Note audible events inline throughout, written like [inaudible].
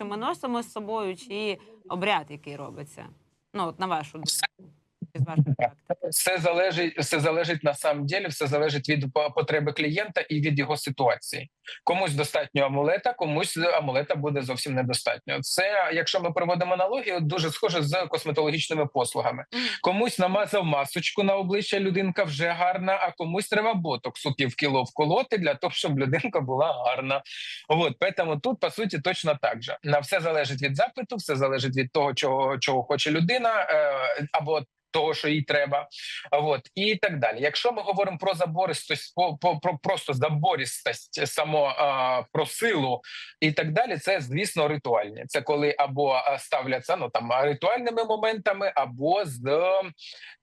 що ми носимо з собою, чи обряд, який робиться? Ну, от на вашу думку, з вашої практики. Все залежить, все залежить на самом деле, все залежить від потреби клієнта і від його ситуації. Комусь достатньо амулета, комусь амулета буде зовсім недостатньо. Це, якщо ми проводимо аналогію, дуже схоже з косметологічними послугами. Комусь намазав масочку на обличчя, людинка вже гарна, а комусь треба ботоксу півкіло вколоти для того, щоб людинка була гарна. От тому тут по суті точно так же. На все залежить від запиту, все залежить від того, чого, чого хоче людина, е, або того, що їй треба, от і так далі. Якщо ми говоримо про забористость, по, про просто забористость, само про силу і так далі, це звісно ритуальні. Це коли або ставляться ну там ритуальними моментами, або з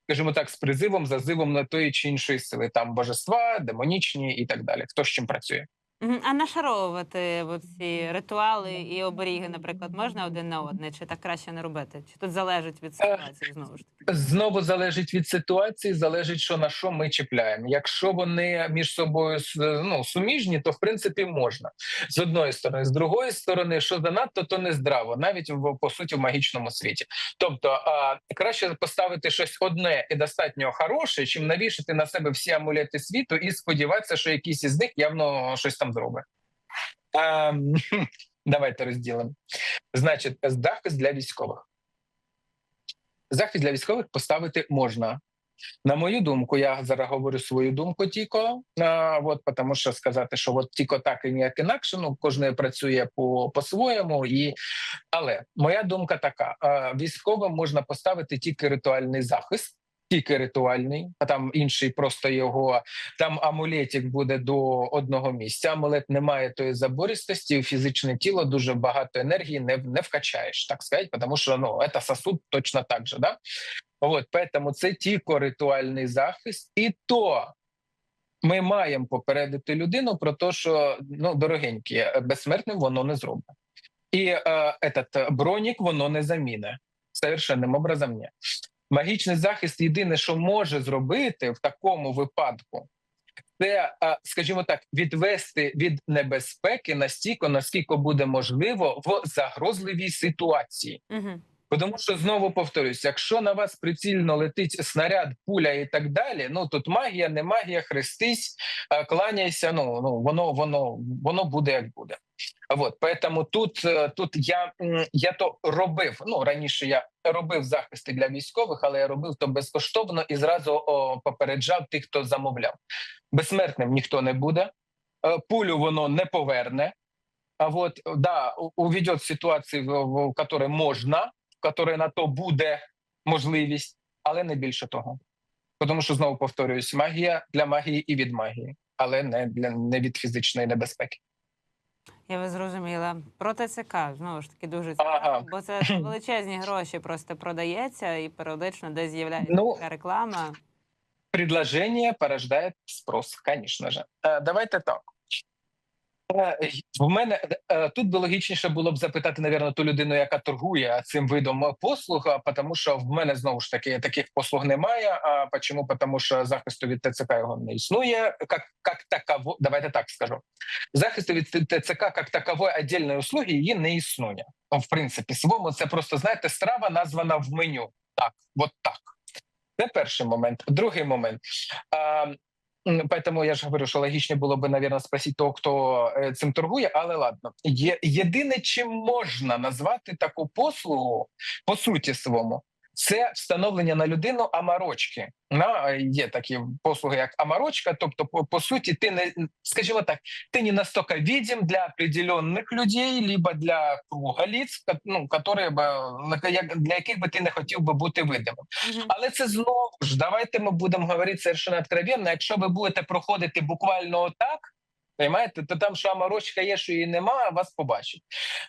скажімо так, з призивом, зазивом на тої чи іншої сили, там божества, демонічні і так далі. Хто з чим працює? Мгм. А нашаровувати от ці ритуали і оберіги, наприклад, можна один на одне, чи так краще не робити? Чи тут залежить від ситуації знову ж таки? Знову залежить від ситуації, залежить, що на що ми чіпляємо. Якщо вони між собою с- ну, суміжні, то в принципі можна з одної сторони, з другої сторони, що занадто, то не здраво, навіть в по суті в магічному світі. Тобто а, краще поставити щось одне і достатньо хороше, чим навішати на себе всі амулети світу і сподіватися, що якийсь із них явно щось там зробить. Ем, [laughs] давайте розділимо. Значить, захист для військових. Захист для військових поставити можна. На мою думку, я зараз говорю свою думку тільки, а, от, тому що сказати, що от тільки так і ніяк інакше, ну кожен працює по, по-своєму. І... Але моя думка така: а, військовим можна поставити тільки ритуальний захист, тільки ритуальний, а там інший просто його там амулетик буде до одного місця. Амулет не має тої забористості, фізичне тіло дуже багато енергії не, не вкачаєш, так сказати, тому що ну, це сосуд точно так же. Да? От, поэтому це тільки ритуальний захист, і то ми маємо попередити людину про те, що ну дорогенькі, безсмертним воно не зробить. І е, этот бронік воно не заміне. Совершенним образом ні. Магічний захист єдине, що може зробити в такому випадку, це, скажімо так, відвести від небезпеки настільки, наскільки буде можливо в загрозливій ситуації. Угу. Тому що знову повторюсь, якщо на вас прицільно летить снаряд, пуля і так далі, ну тут магія, не магія, хрестись, е, кланяйся. Ну ну воно воно воно буде як буде. От поэтому тут е, тут я я то робив. Ну раніше я робив захисти для військових, але я робив то безкоштовно і зразу о, попереджав тих, хто замовляв. Безсмертним ніхто не буде, е, пулю воно не поверне. А вот да, уведет в ситуації, в, в, в которой можна в на то буде можливість, але не більше того. Тому що знову повторююсь, магія для магії і від магії, але не для не від фізичної небезпеки. Я вас зрозуміла. Про ТЦК знову ж таки дуже цікаво, Ага. бо це величезні гроші просто продається і періодично десь з'являється Ну, така реклама. Предложення порождає спрос, звісно ж. Е, давайте так. Е, В мене е, тут би логічніше було б запитати, навірно, ту людину, яка торгує цим видом послуг, тому що в мене знову ж таки таких послуг немає. А чому? Тому що захисту від ТЦК його не існує. Як, як таково, давайте так скажу. Захисту від ТЦК як такової віддільної услуги її не існує. В принципі, своєму це просто знаєте, страва названа в меню. Так, от так. Це перший момент. Другий момент. Поэтому я ж говорю, що логічно було би, наверное, спросити того, хто е, цим торгує, але ладно. Є, єдине, чим можна назвати таку послугу, по суті своєму, це встановлення на людину амарочки. На, є такі послуги, як амарочка. Тобто, по, по суті, ти не, скажімо так, ти не настолько видим для определенних людей, либо для круга ка- ну, которые би, як- для яких би ти не хотів би бути видимим. Але це знову ж давайте ми будемо говорити совершенно откровенно. Якщо ви будете проходити буквально отак, Понимаєте, то там що аморочка є, що її нема, вас побачить.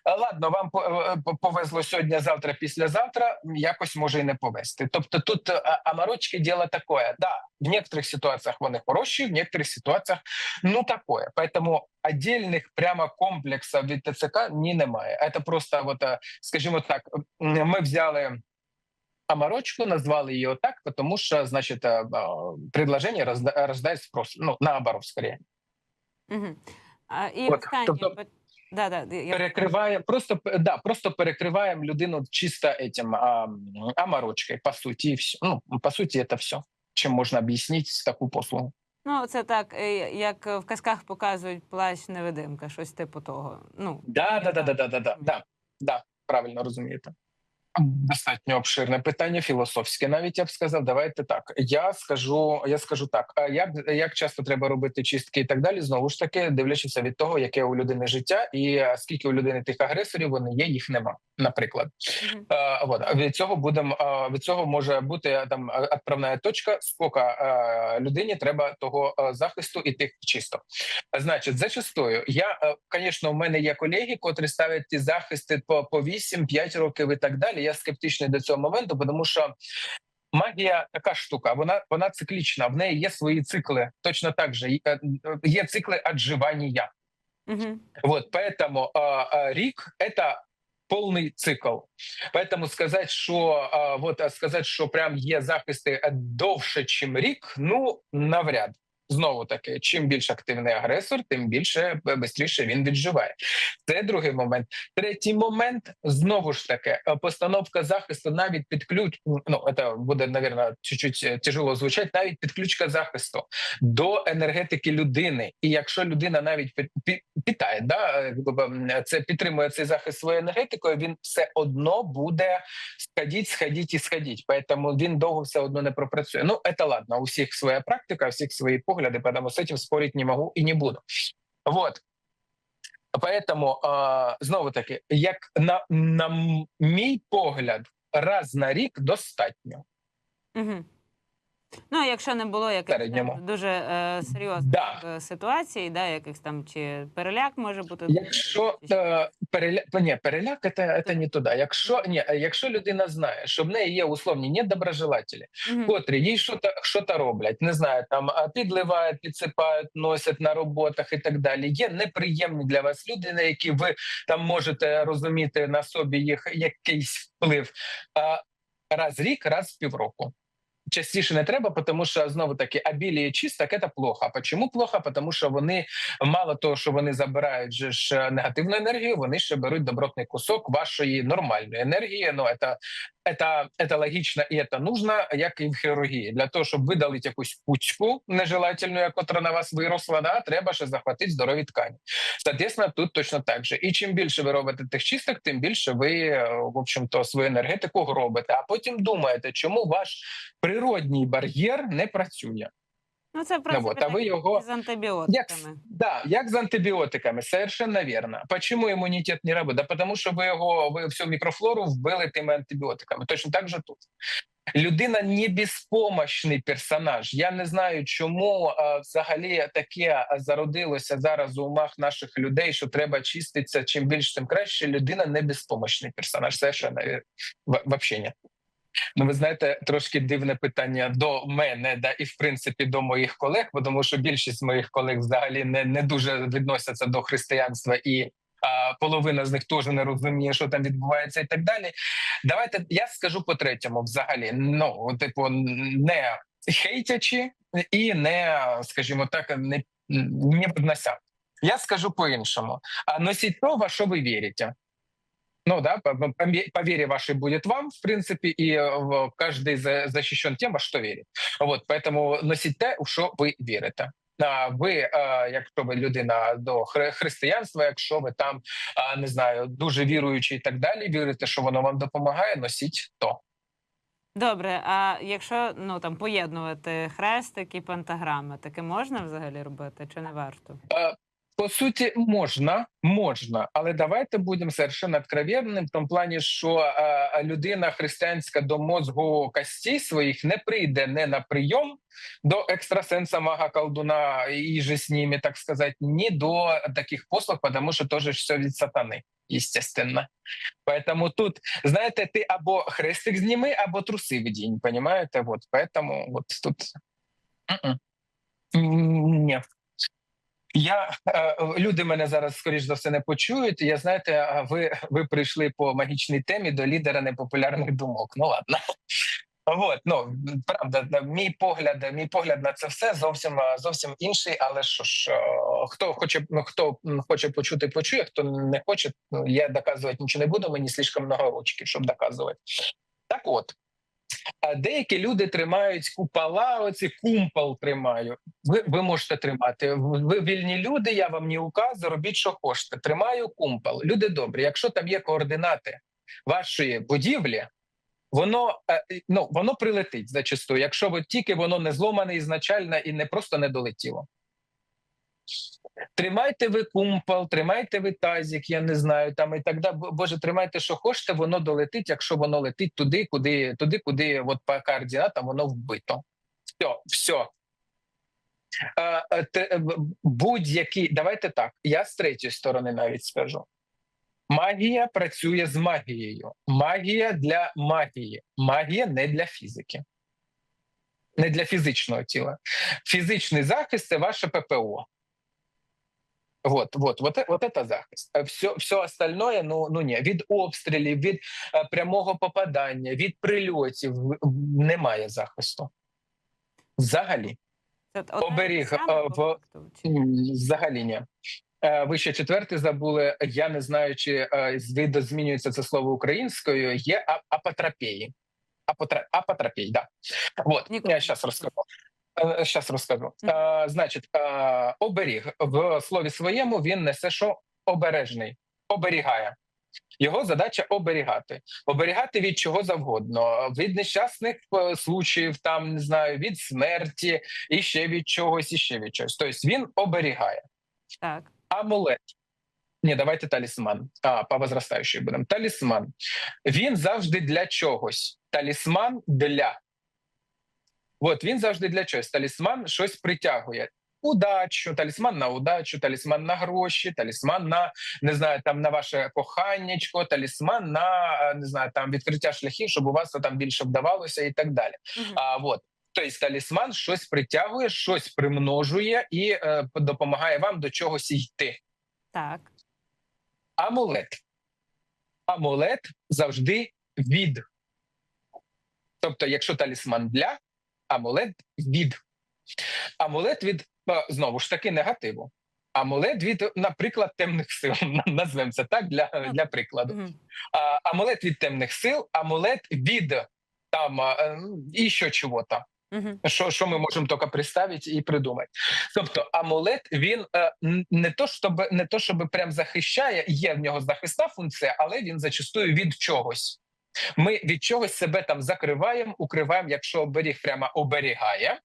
Е, Ладно, вам по- е, по- повезло сьогодні, завтра, післязавтра, якось може і не повезти. Тобто тут е, аморочки діло таке. Да, в некоторих ситуаціях вони хороші, в некоторих ситуаціях ну такое. Поэтому отдельных прямо комплексів від ТЦК ні немає. Це просто, вот, е, скажімо так, м, ми взяли Амарочку назвали її отак, тому що, значить, е, е, предложення розда- рождає спрос. Ну, наоборот, скоріше. Мгм. А, І От, останнє тобто- Да, да, я... перекриваємо, просто да, просто перекриваємо людину чисто этим а, м, по суті, все. Ну, по суті, це все. Чим можна об'яснити таку послугу. Ну, це так, е, як в казках показують плащ невидимка, щось типу того. Ну, Да, да, да, да, так. да, да, да, да, да, правильно розумієте. Достатньо обширне питання, філософське, навіть я б сказав. Давайте так. Я скажу, я скажу так. А як, як часто треба робити чистки і так далі? Знову ж таки, дивлячись від того, яке у людини життя, і е, скільки у людини тих агресорів вони є, їх нема. Наприклад, вот. а від цього будемо е, від цього може бути там відправна точка. Скільки е, людині треба того захисту і тих чисто. Значить, зачастую я, звісно, у мене є колеги, котрі ставлять ті захисти по, по 8-5 років і так далі Я скептичний до цього моменту, тому що. Магія така штука, вона вона циклічна. В неї є свої цикли. Точно так же Є- е, є цикли отживання. Мгм. Вот, поэтому а, а, рік это повний цикл. Поэтому сказати, що а, вот а сказати, що прям є захисти е, довше, чим рік, ну навряд. Знову таки, чим більш активний агресор, тим більше швидше він відживає. Це другий момент. Третій момент знову ж таки е, постановка захисту навіть під ключ. Ну це буде навірно, чуть-чуть е, тяжело звучать. Навіть підключка захисту до енергетики людини. І якщо людина навіть питає, да е, це підтримує цей захист своєю енергетикою, він все одно буде сходіть, сходіть і сходіть. Поэтому він довго все одно не пропрацює. Ну це ладно, у всіх своя практика, у всіх свої погляди, поэтому з цим спорити не можу і не буду. Вот. Поэтому э, знову таки, як на, на мій погляд, раз на рік достатньо. Мгм. Ну, якщо не було якихось дуже е, серйозних Да. е, ситуацій, да, якихось там чи переляк може бути. Якщо е, переля... ні, переляк це, це не туди. Якщо ні, е, якщо людина знає, що в неї є условні недоброжелателі, Мгм. котрі їй що то роблять, не знаю, там підливають, підсипають, носять на роботах і так далі. Є неприємні для вас люди, на які ви там можете розуміти на собі їх якийсь вплив. А, раз рік, раз в півроку. Частіше не треба, тому що знову таки обіліє чисток це плохо. А чому плохо? Тому що вони мало того, що вони забирають же ж негативну енергію, вони ще беруть добротний кусок вашої нормальної енергії. Ну це, це, это логично і це нужно, як і в хірургії. Для того, щоб видалити якусь пучку нежелательну, яка на вас виросла, да, треба ще захватити здорові ткані. Соответственно, тут точно так же. І чим більше ви робите тих чисток, тим більше ви, е, в общем-то, свою енергетику гробите. А потім думаєте, чому ваш природній бар'єр не працює. Ну, це в принципі, вот, а ви так, його- з Як, да, як з антибіотиками, совершенно верно. Почему імунітет не робить? Да потому що ви його ви всю мікрофлору вбили тими антибіотиками. Точно так же тут. Людина не безпомощний персонаж. Я не знаю, чому а, взагалі таке зародилося зараз у умах наших людей, що треба чиститися чим більше, тим краще. Людина не безпомощний персонаж. Совершенно вірно. В- вообще ні. Ну, ви знаєте, трошки дивне питання до мене, да, і в принципі до моїх колег, бо тому що більшість моїх колег взагалі не, не дуже відносяться до християнства, і половина з них теж не розуміє, що там відбувається, і так далі. Давайте я скажу по третьому, взагалі, ну типу, не хейтячи і не, скажімо так, не, не піднося. Я скажу по-іншому. А носіть то, во що ви вірите Ну да, по, по, по вере вашей будет вам, в принципе, и э, в- каждый за, защищен тем, во что верит. Вот, поэтому носіть те, у що ви вірите. А ви, е, якщо ви людина до хри- християнства, якщо ви там а, не знаю, дуже віруючі і так далі, вірите, що воно вам допомагає, носіть то. Добре, а якщо ну там поєднувати хрестик і пентаграми, таке можна взагалі робити чи не варто? Е, По суті, можна, можна, але давайте будемо совершенно откровенним в тому плані, що е, людина християнська до мозгу костей своїх не прийде не на прийом до екстрасенса, мага, колдуна і же з ними, так сказати, ні до таких послуг, тому що теж все від сатани, естественно. Поэтому тут, знаєте, ти або хрестик зніми, або труси вдінь, понимаєте? Вот, поэтому вот тут... Ні. Я е, люди мене зараз скоріш за все не почують. Я знаєте, ви, ви прийшли по магічній темі до лідера непопулярних думок. Ну ладно. От, ну правда, да, мій погляд, мій погляд на це все зовсім е, зовсім інший. Але що ж, е, хто хоче, ну хто хоче почути, почує. Хто не хоче, ну я доказувати нічого не буду. Мені слишком много ручки, щоб доказувати. Так, от а деякі люди тримають купола, оці кумпол тримаю. Ви, ви можете тримати. Ви вільні люди. Я вам не указую, робіть, що хочете. Тримаю кумпол. Люди добрі. Якщо там є координати вашої будівлі, воно е, ну воно прилетить зачасту, якщо ви тільки воно не зломане ізначально і не просто не долетіло. Тримайте ви кумпол, тримайте ви тазік, я не знаю там і так далі. Боже, тримайте, що хочете, воно долетить, якщо воно летить туди, куди, туди, куди от по координатам воно вбито. Все, все. Е, Будь-які, давайте так. Я з третьої сторони навіть скажу. Магія працює з магією. Магія для магії. Магія не для фізики, не для фізичного тіла. Фізичний захист це ваше ППО. Вот, вот, вот, вот это захист. Все, все остальное, ну, ну ні, від обстрілів, від е, прямого попадання, від прильотів немає захисту. Взагалі. Оберіг, по в- Взагалі ні. Е, Ви ще четвертий забули. Я не знаю, чи е, з- це слово українською. Є а- апотропії. Апотра... Апотропій, да. Вот, я не зараз розкажу. Зараз розкажу. Е, Значить, е, оберіг в слові своєму він несе, що обережний, оберігає. Його задача оберігати, оберігати від чого завгодно, від нещасних е, случаїв, там не знаю, від смерті, і ще від чогось, і ще від чогось. Тобто він оберігає. Так. Амулет. Ні, давайте талісман. А, по возрастаючій будемо. Талісман. Він завжди для чогось. Талісман для. От він завжди для чогось. Талісман щось притягує. Удачу, талісман на удачу, талісман на гроші, талісман на не знаю, там на ваше коханнячко, талісман на е, не знаю, там відкриття шляхів, щоб у вас там більше вдавалося, і так далі. Мгм. А вот тобто талісман щось притягує, щось примножує і е, допомагає вам до чогось йти. Так. Амулет. Амулет завжди від. Тобто, якщо талісман для, амулет від. Амулет від е, знову ж таки негативу. Амулет від, наприклад, темних сил. [laughs] Назвемо це так для, для прикладу. А, амулет від темних сил, амулет від там е, і ще чого-то. Мгм. Що, що ми можемо тільки представити і придумати. Тобто, амулет він е, не то, щоб не то, щоб прям захищає, є в нього захисна функція, але він зачастую від чогось. Ми від чогось себе там закриваємо, укриваємо. Якщо оберіг прямо оберігає,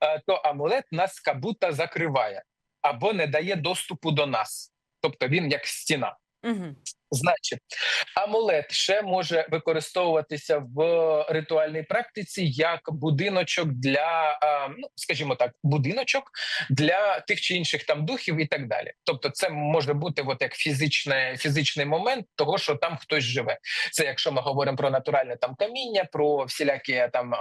е, то амулет нас кабута закриває або не дає доступу до нас. Тобто він як стіна. Мгм. Значить, амулет ще може використовуватися в ритуальній практиці як будиночок для, ну скажімо так, будиночок для тих чи інших там духів і так далі. Тобто, це може бути от як фізичне, фізичний момент того, що там хтось живе. Це якщо ми говоримо про натуральне там каміння, про всілякі там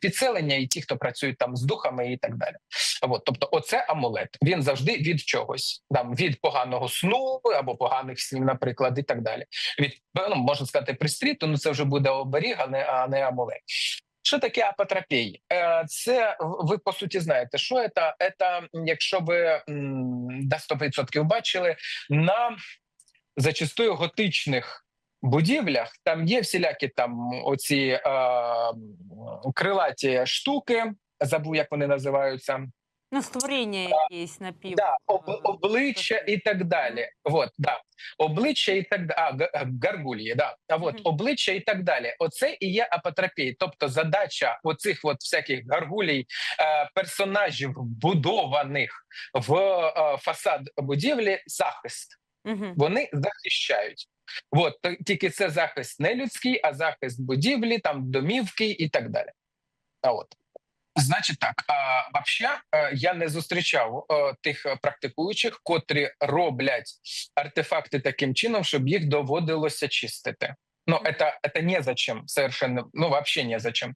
підселення і ті, хто працюють там з духами і так далі. От, тобто, оце амулет. Він завжди від чогось, там від поганого сну або поганих снів, наприклад, і так далі. Від ну, можна сказати, пристріту, ну це вже буде оберіг, а не, а не амулет. Що таке апотропій? Е, Це ви по суті знаєте, що це? Це, якщо ви до 100% бачили, на зачастую готичних будівлях там є всілякі там оці е, крилаті штуки. Забув, як вони називаються. Ну, створіння якісь напів. Да, об, е, обличчя і так далі. Вот, да. Обличчя і так далі. А, г- гаргулії, да. А от Мгм. обличчя і так далі. Оце і є апотропій. Тобто задача оцих от всяких гаргулій, е, персонажів, будованих в е, фасад будівлі, захист. Мгм. Вони захищають. От тільки це захист не людський, а захист будівлі, там домівки і так далі. А от. Значить так, вообще, е, я не зустрічав е, тих е, практикуючих, котрі роблять артефакти таким чином, щоб їх доводилося чистити. Ну, это, это незачем, совершенно, ну, вообще незачем.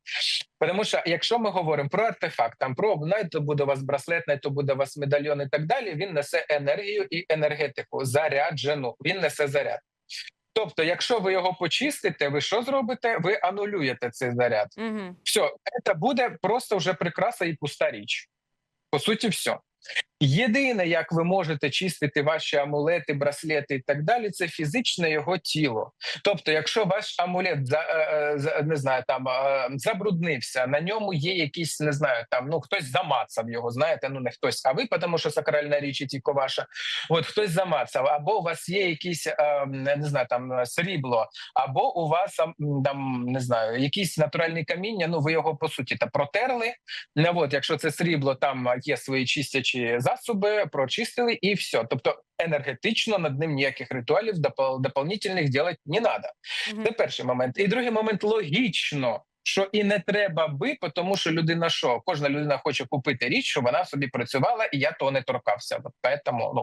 Тому що, якщо ми говоримо про артефакт, там про то буде у вас браслет, навіть то буде у вас медальйон і так далі, він несе енергію і енергетику, заряджену, він несе заряд. Тобто, якщо ви його почистите, ви що зробите? Ви анулюєте цей заряд. Угу. Все, це буде просто вже прикраса і пуста річ. По суті, все. Єдине, як ви можете чистити ваші амулети, браслети і так далі, це фізичне його тіло. Тобто, якщо ваш амулет е, е, не знаю, там е, забруднився, на ньому є якісь, не знаю, там ну хтось замацав його, знаєте, ну не хтось, а ви, тому що сакральна річ і тільки ваша. От хтось замацав, або у вас є якісь не знаю, там срібло, або у вас там, не знаю, якісь натуральні каміння. Ну ви його по суті та протерли. От, якщо це срібло, там є свої чистячі засоби, прочистили і все. Тобто енергетично над ним ніяких ритуалів допол- дополнительних делать не треба. Це перший момент. І другий момент логічно. Що і не треба би, тому що людина що? Кожна людина хоче купити річ, щоб вона собі працювала, і я того не торкався. Тому, ну